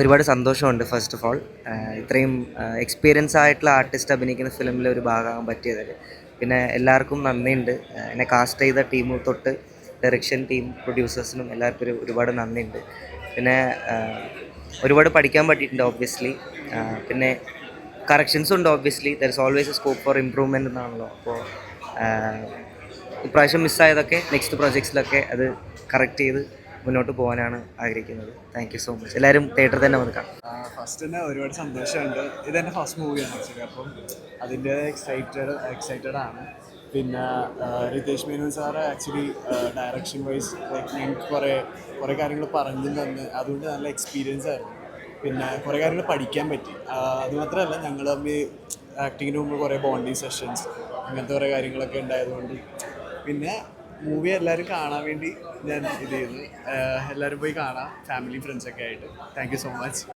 ഒരുപാട് സന്തോഷമുണ്ട് first of all ഇത്രയും എക്സ്പീരിയൻസ് ആയിട്ടുള്ള ആർട്ടിസ്റ്റ് അഭിനയിക്കുന്ന ഫിലിമിൽ ഒരു ഭാഗമാകാൻ പറ്റിയതിൽ. പിന്നെ എല്ലാവർക്കും നന്ദിയുണ്ട്. എന്നെ കാസ്റ്റ് ചെയ്ത ടീം തൊട്ട് ഡയറക്ഷൻ ടീം പ്രൊഡ്യൂസേഴ്സിനും എല്ലാവർക്കും ഒരു ഒരുപാട് നന്ദിയുണ്ട്. പിന്നെ ഒരുപാട് പഠിക്കാൻ പറ്റിയിട്ടുണ്ട് ഓബ്വിയസ്ലി പിന്നെ കറക്ഷൻസ് ഉണ്ട് obviously there is always a scope for improvement എന്നാണല്ലോ. അപ്പോൾ ഇപ്രാവശ്യം മിസ്സായതൊക്കെ നെക്സ്റ്റ് പ്രോജക്ട്സിലൊക്കെ അത് കറക്റ്റ് ചെയ്ത് മുന്നോട്ട് പോകാനാണ് ആഗ്രഹിക്കുന്നത്. താങ്ക് സോ മച്ച് എല്ലാവരും തിയേറ്ററിൽ തന്നെ വന്ന് കാണാം. ഫസ്റ്റ് തന്നെ ഒരുപാട് സന്തോഷമുണ്ട്. ഇത് എന്റെ ഫസ്റ്റ് മൂവിയാണ് അപ്പം അതിന്റെ എക്സൈറ്റഡ് എക്സൈറ്റഡ് ആണ്. പിന്നെ Ritesh Menon sir actually direction wise like ഞങ്ങൾക്ക് കുറേ കുറേ കാര്യങ്ങൾ പറഞ്ഞു തന്ന്. അതുകൊണ്ട് നല്ല എക്സ്പീരിയൻസ് ആയിരുന്നു. പിന്നെ കുറേ കാര്യങ്ങൾ പഠിക്കാൻ പറ്റി. അതുമാത്രമല്ല ഞങ്ങൾ തമ്മിൽ ആക്ടിങ്ങിന് മുമ്പ് കുറേ ബോണ്ടിങ് സെഷൻസ് അങ്ങനത്തെ കുറേ കാര്യങ്ങളൊക്കെ ഉണ്ടായതുകൊണ്ട്. പിന്നെ മൂവി എല്ലാവരും കാണാൻ വേണ്ടി ഞാൻ ഇത് ചെയ്തു. എല്ലാവരും പോയി കാണാം. ഫാമിലി ഫ്രണ്ട്സൊക്കെ ആയിട്ട്. Thank you so much